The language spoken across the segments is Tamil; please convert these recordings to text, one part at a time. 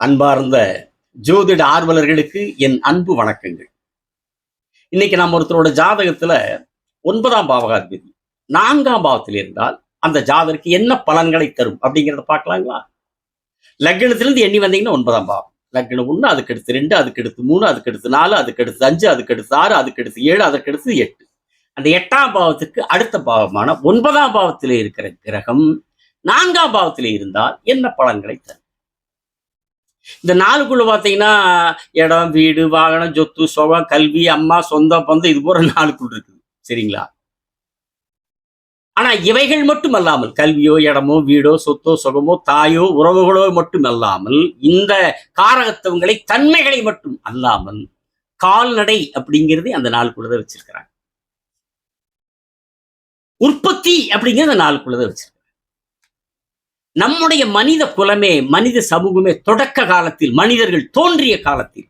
அன்பார்ந்த ஜோதிட ஆர்வலர்களுக்கு என் அன்பு வணக்கங்கள். இன்னைக்கு நம்ம ஒருத்தரோட ஜாதகத்துல ஒன்பதாம் பாவகாதிபதி நான்காம் பாவத்தில் இருந்தால் அந்த ஜாதகருக்கு என்ன பலன்களை தரும் அப்படிங்கிறத பார்க்கலாங்களா? லக்னத்திலிருந்து எண்ணி வந்தீங்கன்னா ஒன்பதாம் பாவம். லக்னம் ஒன்று அதுக்கு அடுத்து ரெண்டு அதுக்கு அடுத்து மூணு அதுக்கு அடுத்து நாலு அதுக்கு அடுத்து அஞ்சு அதுக்கு அடுத்து ஆறு அதுக்கு அடுத்து ஏழு அதுக்கு அடுத்து எட்டு. அந்த எட்டாம் பாவத்துக்கு அடுத்த பாவமான ஒன்பதாம் பாவத்தில் இருக்கிற கிரகம் நான்காம் பாவத்தில் இருந்தால் என்ன பலன்களை தரும்? இந்த நாளுக்குள்ள பார்த்தீங்கன்னா இடம் வீடு வாகனம் சொத்து சுகம் கல்வி அம்மா சொந்த பந்தம் இது போற நாளுக்குள் இருக்குது. சரிங்களா? ஆனா இவைகள் மட்டும் அல்லாமல் கல்வியோ இடமோ வீடோ சொத்தோ சுகமோ தாயோ உறவுகளோ மட்டும் அல்லாமல் இந்த காரகத்துவங்களை தன்மைகளை மட்டும் அல்லாமல் கால்நடை அப்படிங்கிறது அந்த நாளுக்குள்ளதை வச்சிருக்கிறாங்க. உற்பத்தி அப்படிங்கிறது அந்த நாளுக்குள்ளதை வச்சிருக்காங்க நம்முடைய மனித குலமே மனித சமூகமே தொடக்க காலத்தில் மனிதர்கள் தோன்றிய காலத்தில்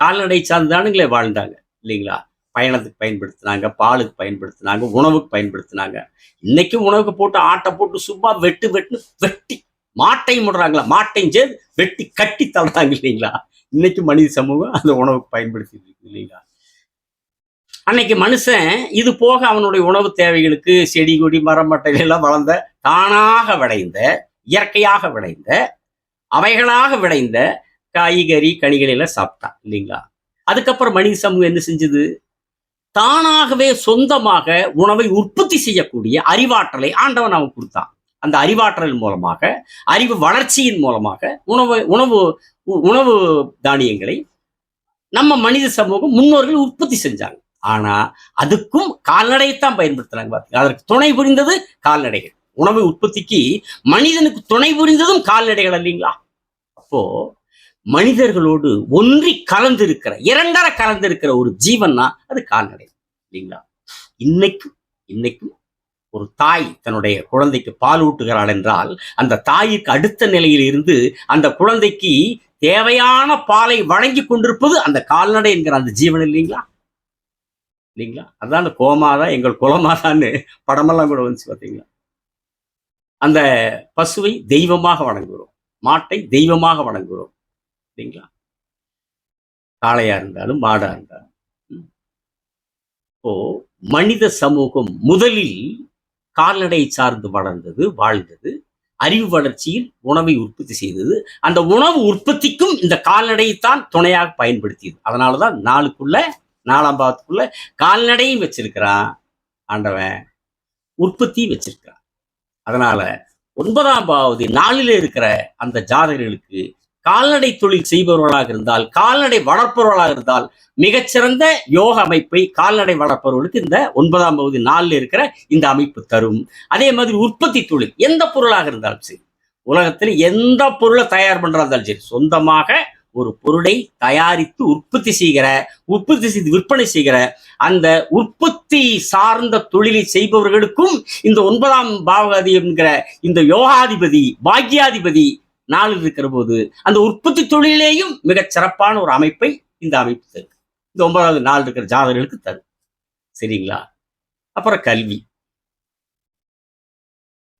கால்நடை சார்ந்தானுங்களே வாழ்ந்தாங்க இல்லைங்களா? பயணத்துக்கு பயன்படுத்தினாங்க பாலுக்கு பயன்படுத்தினாங்க உணவுக்கு பயன்படுத்தினாங்க. இன்னைக்கும் உணவுக்கு போட்டு ஆட்டை போட்டு சும்மா வெட்டு வெட்டு வெட்டி மாட்டையும் முடுறாங்களா? மாட்டையும் சேர்ந்து வெட்டி கட்டி தள்ளுறாங்க இல்லைங்களா? இன்னைக்கு மனித சமூகம் அந்த உணவுக்கு பயன்படுத்தி இருக்கு இல்லைங்களா? அன்னைக்கு மனுஷன் இது போக அவனுடைய உணவு தேவைகளுக்கு செடி கொடி மரம் மட்டைகள் எல்லாம் வளர்ந்த தானாக விளைந்த இயற்கையாக விளைந்த அவைகளாக விளைந்த காய்கறி கனிகளை எல்லாம் சாப்பிட்டான் இல்லைங்களா? அதுக்கப்புறம் மனித சமூகம் என்ன செஞ்சது? தானாகவே சொந்தமாக உணவை உற்பத்தி செய்யக்கூடிய அறிவாற்றலை ஆண்டவன் அவன் கொடுத்தான். அந்த அறிவாற்றல் மூலமாக அறிவு வளர்ச்சியின் மூலமாக உணவு உணவு உ- உணவு தானியங்களை நம்ம மனித சமூகம் முன்னோர்கள் உற்பத்தி செஞ்சாங்க. ஆனா அதுக்கும் கால்நடையைத்தான் பயன்படுத்துறாங்க பார்த்தீங்க அதற்கு துணை புரிந்தது கால்நடைகள். உணவு உற்பத்திக்கு மனிதனுக்கு துணை புரிந்ததும் கால்நடைகள் இல்லைங்களா? அப்போ மனிதர்களோடு ஒன்றி கலந்திருக்கிற இரண்டர கலந்திருக்கிற ஒரு ஜீவன்னா அது கால்நடை இல்லைங்களா? இன்னைக்கும் இன்னைக்கும் ஒரு தாய் தன்னுடைய குழந்தைக்கு பால் ஊட்டுகிறாள் என்றால் அந்த தாய்க்கு அடுத்த நிலையில் இருந்து அந்த குழந்தைக்கு தேவையான பாலை வழங்கி கொண்டிருப்பது அந்த கால்நடை என்கிற அந்த ஜீவன் இல்லைங்களா? இல்லைங்களா? அதான் அந்த கோமாதான் எங்கள் குலமாதான்னு படமெல்லாம் கூட வந்துச்சு பார்த்தீங்களா? அந்த பசுவை தெய்வமாக வணங்குகிறோம். மாட்டை தெய்வமாக வணங்குகிறோம். சரிங்களா காளையா இருந்தாலும் மாடா இருந்தாலும். இப்போ மனித சமூகம் முதலில் கால்நடை சார்ந்து வளர்ந்தது வாழ்ந்தது. அறிவு வளர்ச்சியில் உணவை உற்பத்தி செய்தது. அந்த உணவு உற்பத்திக்கும் இந்த கால்நடையைத்தான் துணையாக பயன்படுத்தியது. அதனாலதான் நாளுக்குள்ள நாலாம் பாவத்துக்குள்ள கால்நடையும் வச்சிருக்கிறான். ஆண்டவன் உற்பத்தியும் வச்சிருக்கிறான். அதனால ஒன்பதாம் பாவது நாளில் இருக்கிற அந்த ஜாதகர்களுக்கு கால்நடை தொழில் செய்பவர்களாக இருந்தால் கால்நடை வளர்ப்பவர்களாக இருந்தால் மிகச்சிறந்த யோக அமைப்பை கால்நடை வளர்ப்பவர்களுக்கு இந்த ஒன்பதாம் பகுதி நாளில் இருக்கிற இந்த அமைப்பு தரும். அதே மாதிரி உற்பத்தி தொழில் எந்த பொருளாக இருந்தாலும் சரி உலகத்தில் எந்த பொருளை தயார் பண்றதா இருந்தாலும் சரி சொந்தமாக ஒரு பொருளை தயாரித்து உற்பத்தி செய்கிற உற்பத்தி செய்து விற்பனை செய்கிற அந்த உற்பத்தி சார்ந்த தொழிலை செய்பவர்களுக்கும் இந்த ஒன்பதாம் பாவகாதி என்கிற இந்த யோகாதிபதி பாக்யாதிபதி நாளில் இருக்கிற போது அந்த உற்பத்தி தொழிலேயும் மிகச் சிறப்பான ஒரு அமைப்பை இந்த அமைப்பு தரும் இந்த ஒன்பதாவது நாள் இருக்கிற ஜாதகர்களுக்கு தரும் சரிங்களா? அப்புறம் கல்வி.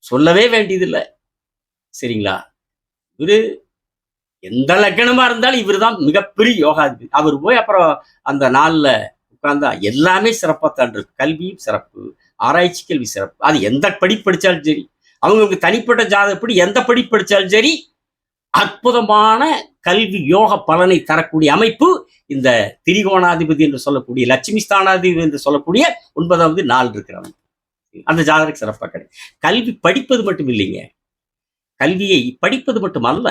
சொல்லவே வேண்டியதில்லை. சரிங்களா? இவரு எந்த லக்கணமா இருந்தாலும் இவர் தான் மிகப்பெரிய யோகாதிபதி. அவர் போய் அப்புறம் அந்த நாள்ல உட்கார்ந்தா எல்லாமே சிறப்பாக தான் இருக்கு. கல்வியும் சிறப்பு ஆராய்ச்சி கல்வி சிறப்பு. அது எந்த படி படித்தாலும் சரி அவங்களுக்கு தனிப்பட்ட ஜாதகப்படி எந்த படிப்பு படிச்சாலும் சரி அற்புதமான கல்வி யோக பலனை தரக்கூடிய அமைப்பு இந்த திரிகோணாதிபதி என்று சொல்லக்கூடிய லட்சுமி ஸ்தானாதிபதி என்று சொல்லக்கூடிய ஒன்பதாவது நாள் இருக்கிற அமைப்பு. அந்த ஜாதகம் சிறப்பாக கிடைக்கும். கல்வி படிப்பது மட்டும் இல்லைங்க. கல்வியை படிப்பது மட்டும் அல்ல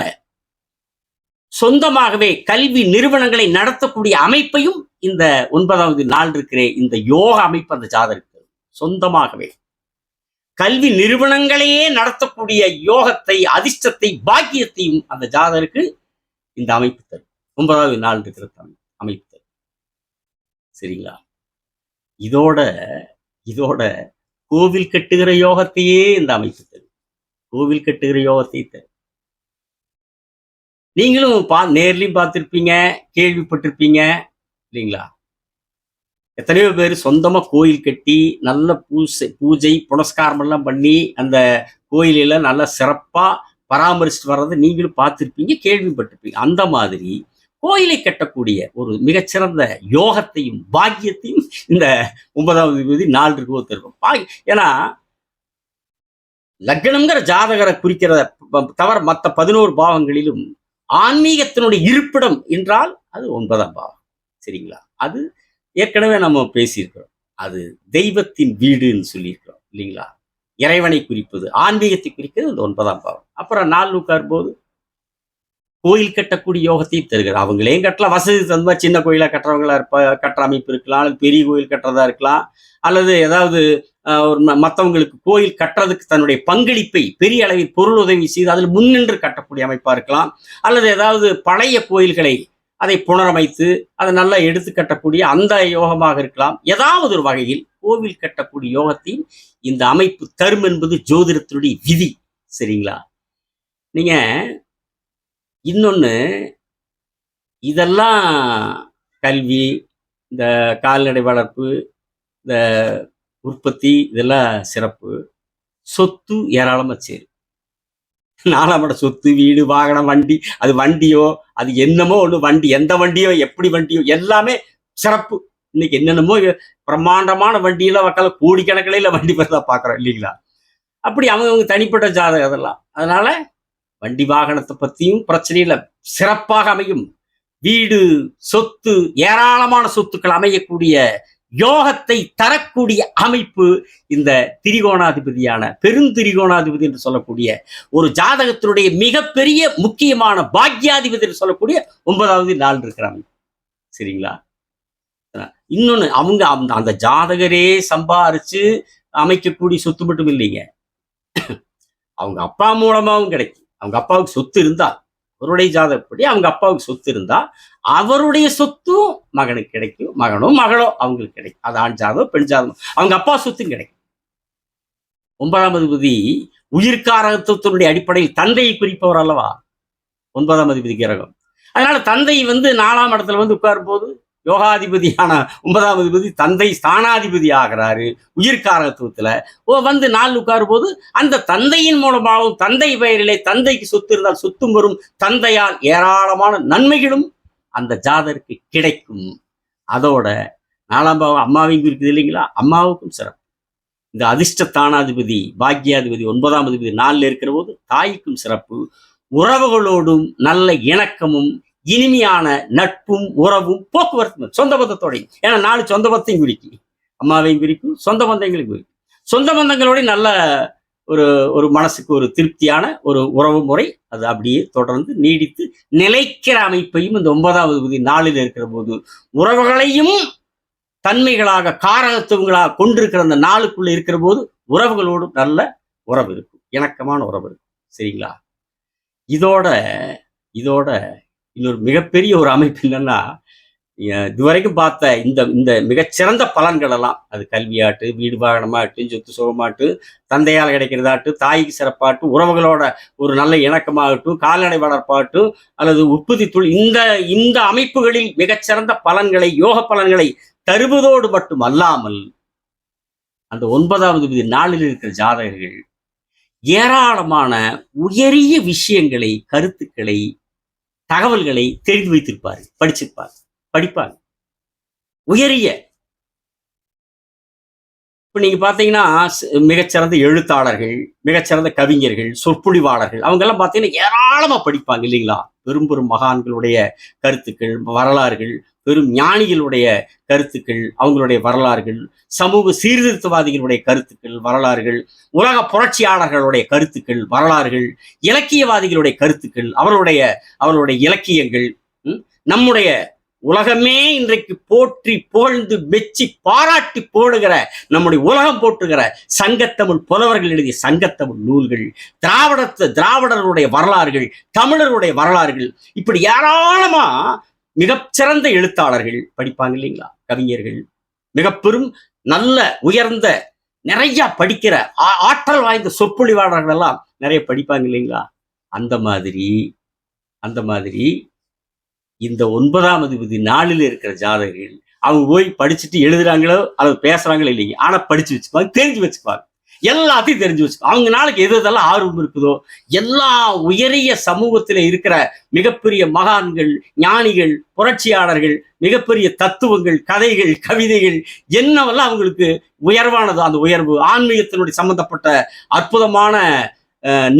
சொந்தமாகவே கல்வி நிறுவனங்களை நடத்தக்கூடிய அமைப்பையும் இந்த ஒன்பதாவது நாள் இருக்கிற இந்த யோக அமைப்பு அந்த ஜாதகருக்கு சொந்தமாகவே. கல்வி நிறுவனங்களையே நடத்தக்கூடிய யோகத்தை அதிர்ஷ்டத்தை பாக்கியத்தையும் அந்த ஜாதகருக்கு இந்த அமைப்பு தரும். ஒன்பதாவது நாள் இருக்கிற அமைப்பு தரும். சரிங்களா? இதோட இதோட கோவில் கட்டுகிற யோகத்தையே இந்த அமைப்பு தரும். கோவில் கட்டுகிற யோகத்தை தரும். நீங்களும் பா நேர்லையும் பார்த்திருப்பீங்க கேள்விப்பட்டிருப்பீங்க இல்லைங்களா? எத்தனையோ பேர் சொந்தமா கோயில் கட்டி நல்ல பூசை பூஜை புனஸ்காரம் எல்லாம் பண்ணி அந்த கோயிலில் நல்லா சிறப்பா பராமரிச்சுட்டு வர்றதை நீங்களும் பார்த்துருப்பீங்க கேள்விப்பட்டிருப்பீங்க. அந்த மாதிரி கோயிலை கட்டக்கூடிய ஒரு மிகச்சிறந்த யோகத்தையும் பாக்கியத்தையும் இந்த ஒன்பதாவது விபதி நாலு இருக்கும் இருக்கும் ஏன்னா லக்னம்ங்கிற ஜாதகரை குறிக்கிறத தவிர மற்ற பதினோரு பாவங்களிலும் ஆன்மீகத்தினுடைய இருப்பிடம் என்றால் அது ஒன்பதாம் பாவம். சரிங்களா? அது ஏற்கனவே நம்ம பேசியிருக்கிறோம். அது தெய்வத்தின் வீடுன்னு சொல்லியிருக்கிறோம் இல்லைங்களா? இறைவனை குறிப்பது ஆன்மீகத்தை குறிக்கிறது அந்த ஒன்பதாம் பாவம். அப்புறம் நாள் உட்காரும் போது கோயில் கட்டக்கூடிய யோகத்தையும் தருகிறது அவங்களே கட்டலாம். வசதி தந்தா சின்ன கோயிலா கட்டுறவங்களா இருப்ப கட்டுற அமைப்பு இருக்கலாம் அல்லது பெரிய கோயில் கட்டுறதா இருக்கலாம் அல்லது ஏதாவது ஒரு ம- கோயில் கட்டுறதுக்கு தன்னுடைய பங்களிப்பை பெரிய அளவில் பொருள் உதவி செய்து அதில் முன்னின்று கட்டக்கூடிய அமைப்பாக இருக்கலாம். அல்லது ஏதாவது பழைய கோயில்களை அதை புனரமைத்து அதை நல்லா எடுத்து கட்டக்கூடிய அந்த யோகமாக இருக்கலாம். ஏதாவது ஒரு வகையில் கோவில் கட்டக்கூடிய யோகத்தையும் இந்த அமைப்பு தரும் என்பது ஜோதிடத்தினுடைய விதி. சரிங்களா? நீங்க இன்னொன்று இதெல்லாம் கல்வி இந்த கால்நடை வளர்ப்பு இந்த உற்பத்தி இதெல்லாம் சிறப்பு. சொத்து ஏராளமா சேரும். நாலாமட சொத்து வீடு வாகனம் வண்டி அது வண்டியோ அது என்னமோ ஒண்ணு வண்டி எந்த வண்டியோ எப்படி வண்டியோ எல்லாமே சிறப்பு. இன்னைக்கு என்னென்னமோ பிரம்மாண்டமான வண்டியெல்லாம் வக்கால கோடிக்கணக்கில் வண்டி பெறதா பாக்குறோம் இல்லைங்களா? அப்படி அவங்கவுங்க தனிப்பட்ட ஜாதகம் அதெல்லாம். அதனால வண்டி வாகனத்தை பற்றியும் பிரச்சனை இல்லை சிறப்பாக அமையும். வீடு சொத்து ஏராளமான சொத்துக்கள் அமையக்கூடிய யோகத்தை தரக்கூடிய அமைப்பு இந்த திரிகோணாதிபதியான பெருந்திரிகோணாதிபதி என்று சொல்லக்கூடிய ஒரு ஜாதகத்தினுடைய மிகப்பெரிய முக்கியமான பாக்யாதிபதி என்று சொல்லக்கூடிய ஒன்பதாவது நாள் இருக்கிறாங்க. சரிங்களா? இன்னொன்று அவங்க அந்த அந்த ஜாதகரே சம்பாரிச்சு அமைக்கக்கூடிய சொத்து மட்டும் இல்லைங்க. அவங்க அப்பா மூலமாகவும் கிடைக்கும். அவங்க அப்பாவுக்கு சொத்து இருந்தால் அவருடைய ஜாதகப்படி அவங்க அப்பாவுக்கு சொத்து இருந்தா அவருடைய சொத்தும் மகனுக்கு கிடைக்கும். மகனும் மகளோ அவங்களுக்கு கிடைக்கும். அது ஆண் ஜாதகம் பெண் ஜாதகம். அவங்க அப்பா சொத்தும் கிடைக்கும். ஒன்பதாம் அதிபதி உயிர்காரகத்துவத்தினுடைய அடிப்படையில் தந்தையை குறிப்பவர் அல்லவா? ஒன்பதாம் அதிபதி கிரகம். அதனால தந்தை வந்து நாலாம் இடத்துல வந்து உட்காரும் போது யோகாதிபதியான ஒன்பதாம் அதிபதி தந்தை ஸ்தானாதிபதி ஆகிறாரு உயிர்காரத்துவத்தில் ஓ வந்து நாள் உட்காரும் போது அந்த தந்தையின் மூலமாகவும் தந்தை பெயரிலே தந்தைக்கு சொத்து இருந்தால் சொத்தும் வரும். தந்தையால் ஏராளமான நன்மைகளும் அந்த ஜாதருக்கு கிடைக்கும். அதோட நாலாம் பாவம் அம்மாவையும் இருக்குது இல்லைங்களா? அம்மாவுக்கும் சிறப்பு. இந்த அதிர்ஷ்ட தானாதிபதி பாக்கியாதிபதி ஒன்பதாம் அதிபதி நாளில் இருக்கிற போது தாய்க்கும் சிறப்பு. உறவுகளோடும் நல்ல இணக்கமும் இனிமையான நட்பும் உறவும் போக்குவரத்து சொந்த பந்தத்தோடையும் ஏன்னா நாலு சொந்த பந்தத்தையும் குறிக்கும் அம்மாவையும் குறிக்கும் சொந்த பந்தங்களையும் குறிக்கும். சொந்த பந்தங்களோட நல்ல ஒரு ஒரு மனசுக்கு ஒரு திருப்தியான ஒரு உறவு முறை. அது அப்படியே தொடர்ந்து நீடித்து நிலைக்கிற அமைப்பையும் இந்த ஒன்பதாவது பகுதி நாளில் இருக்கிற போது உறவுகளையும் தன்மைகளாக காரகத்துவங்களாக கொண்டிருக்கிற அந்த நாளுக்குள்ள இருக்கிற போது உறவுகளோடும் நல்ல உறவு இருக்கும். இணக்கமான உறவு இருக்கும். சரிங்களா? இதோட இதோட இன்னொரு மிகப்பெரிய ஒரு அமைப்பு என்னன்னா இதுவரைக்கும் பார்த்த இந்த இந்த மிகச்சிறந்த பலன்கள் எல்லாம் அது கல்வியாட்டு வீடு வாகனமாகட்டும் சொத்து சுகமாட்டு தந்தையால் கிடைக்கிறதாட்டு தாய்க்கு சிறப்பாட்டு உறவுகளோட ஒரு நல்ல இணக்கமாகட்டும் கால்நடை வளர்ப்பாட்டும் அல்லது உற்பத்தி தொழில் இந்த இந்த அமைப்புகளில் மிகச்சிறந்த பலன்களை யோக பலன்களை தருவதோடு மட்டும் அல்லாமல் அந்த ஒன்பதாவது விதி நாளில் இருக்கிற ஜாதகர்கள் ஏராளமான உயரிய விஷயங்களை கருத்துக்களை தகவல்களை தெரிந்து வைத்திருப்பார் படிச்சிருப்பார் படிப்பார். உயரிய. இப்ப நீங்க பாத்தீங்கன்னா மிகச்சிறந்த எழுத்தாளர்கள் மிகச்சிறந்த கவிஞர்கள் சொற்பொழிவாளர்கள் அவங்க எல்லாம் பாத்தீங்கன்னா ஏராளமா படிப்பாங்க இல்லைங்களா? பெரும் பெரும் மகான்களுடைய கருத்துக்கள் வரலாறுகள் பெரும் ஞானிகளுடைய கருத்துக்கள் அவங்களுடைய வரலாறுகள் சமூக சீர்திருத்தவாதிகளுடைய கருத்துக்கள் வரலாறுகள் உலக புரட்சியாளர்களுடைய கருத்துக்கள் வரலாறுகள் இலக்கியவாதிகளுடைய கருத்துக்கள் அவருடைய அவருடைய இலக்கியங்கள் ம், நம்முடைய உலகமே இன்றைக்கு போற்றி புகழ்ந்து மெச்சி பாராட்டி போடுகிற நம்முடைய உலகம் போற்றுகிற சங்கத்தமிழ் புலவர்கள் எழுதிய சங்கத்தமிழ் நூல்கள் திராவிட திராவிடருடைய வரலாறுகள் தமிழருடைய வரலாறுகள் இப்படி ஏராளமா மிகச்சிறந்த எழுத்தாளர்கள் படிப்பாங்க இல்லைங்களா? கவிஞர்கள். மிக பெரும் நல்ல உயர்ந்த நிறைய படிக்கிற ஆ- ஆற்றல் வாய்ந்த சொற்பொழிவாளர்கள் எல்லாம் நிறைய படிப்பாங்க இல்லைங்களா? அந்த மாதிரி அந்த மாதிரி இந்த ஒன்பதாம் அதிபதி நாளில் இருக்கிற ஜாதகர்கள் அவங்க போய் படிச்சுட்டு எழுதுறாங்களோ அல்லது பேசுறாங்களோ இல்லைங்க. ஆனா படிச்சு வச்சுப்பாங்க தெரிஞ்சு வச்சுப்பாங்க. எல்லாத்தையும் தெரிஞ்சு வச்சுக்கோ அவங்க நாளைக்கு எது எதெல்லாம் ஆர்வம் இருக்குதோ எல்லா உயரிய சமூகத்தில் இருக்கிற மிகப்பெரிய மகான்கள் ஞானிகள் புரட்சியாளர்கள் மிகப்பெரிய தத்துவங்கள் கதைகள் கவிதைகள் என்னவெல்லாம் அவங்களுக்கு உயர்வானது அந்த உயர்வு ஆன்மீகத்தினுடைய சம்பந்தப்பட்ட அற்புதமான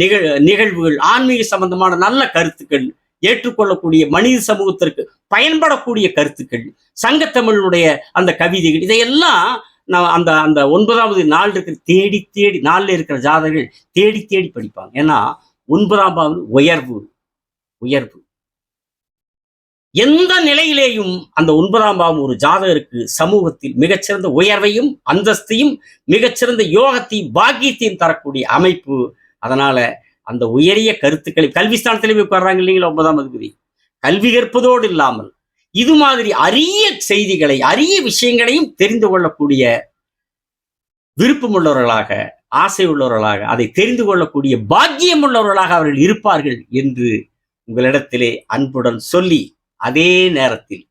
நிகழ் நிகழ்வுகள் ஆன்மீக சம்பந்தமான நல்ல கருத்துக்கள் ஏற்றுக்கொள்ளக்கூடிய மனித சமூகத்திற்கு பயன்படக்கூடிய கருத்துக்கள் சங்கத்தமிழனுடைய அந்த கவிதைகள் இதையெல்லாம் நான் அந்த அந்த ஒன்பதாவது நாள் இருக்கிற தேடி தேடி நாளில் இருக்கிற ஜாதகர்கள் தேடி தேடி படிப்பாங்க. ஏன்னா ஒன்பதாம் பாவது உயர்வு உயர்வு. எந்த நிலையிலேயும் அந்த ஒன்பதாம் பாவம் ஒரு ஜாதகருக்கு சமூகத்தில் மிகச்சிறந்த உயர்வையும் அந்தஸ்தையும் மிகச்சிறந்த யோகத்தையும் பாக்கியத்தையும் தரக்கூடிய அமைப்பு. அதனால அந்த உயரிய கருத்துக்களை கல்வி ஸ்தானத்திலே போய் உட்கார்றாங்க இல்லைங்களா ஒன்பதாம் அதிபதி கல்வி கற்பதோடு இல்லாமல் இது மாதிரி அரிய செய்திகளை அரிய விஷயங்களையும் தெரிந்து கொள்ளக்கூடிய விருப்பமுள்ளவர்களாக ஆசை உள்ளவர்களாக அதை தெரிந்து கொள்ளக்கூடிய பாக்கியம் உள்ளவர்களாக அவர்கள் இருப்பார்கள் என்று உங்களிடத்திலே அன்புடன் சொல்லி அதே நேரத்தில்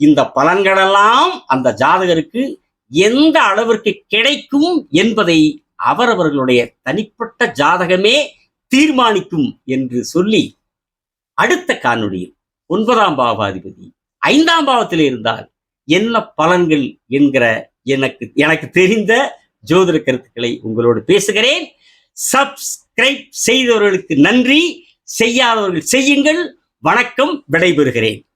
இந்த பலன்களெல்லாம் அந்த ஜாதகருக்கு எந்த அளவிற்கு கிடைக்கும் என்பதை அவரவர்களுடைய தனிப்பட்ட ஜாதகமே தீர்மானிக்கும் என்று சொல்லி அடுத்த காணொளியில் ஒன்பதாம் பாவாதிபதி ஐந்தாம் பாவத்தில் இருந்தால் என்ன பலன்கள் என்கிற எனக்கு எனக்கு தெரிந்த ஜோதிட கருத்துக்களை உங்களோடு பேசுகிறேன். சப்ஸ்கிரைப் செய்தவர்களுக்கு நன்றி. செய்யாதவர்கள் செய்யுங்கள். வணக்கம். விடைபெறுகிறேன்.